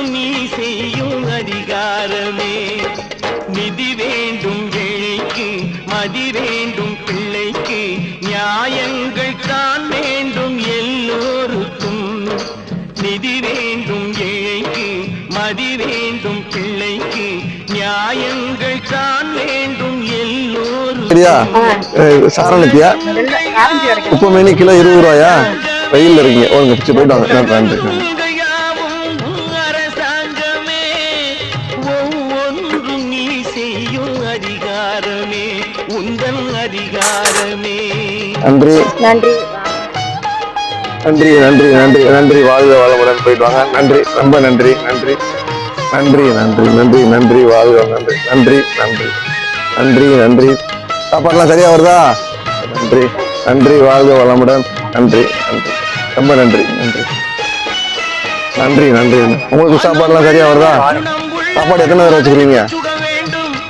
ஒவ்வொன்றும் நீ செய்யும் அதிகாரமே. நிதி வேண்டும் ஏழைக்கு மதி வேண்டும் பிள்ளைக்கு. நியாயங்கள் தான் வேண்டும் எல்லோருக்கும். நிதி வேண்டும் ஏழைக்கு மதி வேண்டும் பிள்ளைக்கு. நியாயங்கள் தான் வேண்டும் எல்லோரும் சாரணித்தியா உப்பு மீனி கிலோ இருபது ரூபாயா? வெயில்ல இருக்கீங்க. ஓங்க பிடிச்சி போயிட்டு வாங்க. நான் செய்யும் அதிகாரமே உந்தன் அதிகாரமே. நன்றி. நன்றி. நன்றி நன்றி நன்றி நன்றி. வாழ்க வளமுடன் போயிட்டு வாங்க. நன்றி ரொம்ப நன்றி நன்றி. நன்றி நன்றி நன்றி நன்றி. வாழ்க நன்றி நன்றி நன்றி நன்றி நன்றி. சாப்பாடுலாம் சரியா வருதா? நன்றி நன்றி. வாழ்க வளமுடன். நன்றி நன்றி. ரொம்ப நன்றி நன்றி. நன்றி நன்றி. உங்களுக்கு சாப்பாடுலாம் சரியா வருதா? சாப்பாடு எத்தனை பேர் வச்சுக்கிறீங்க?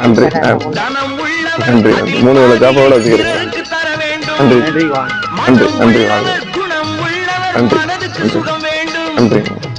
நன்றி. நன்றி. மூணு வேளை சாப்பாடு வச்சுக்கிறீங்க? நன்றி. நன்றி. நன்றி. உள்ளவன் நன்றி. நன்றி. நன்றி.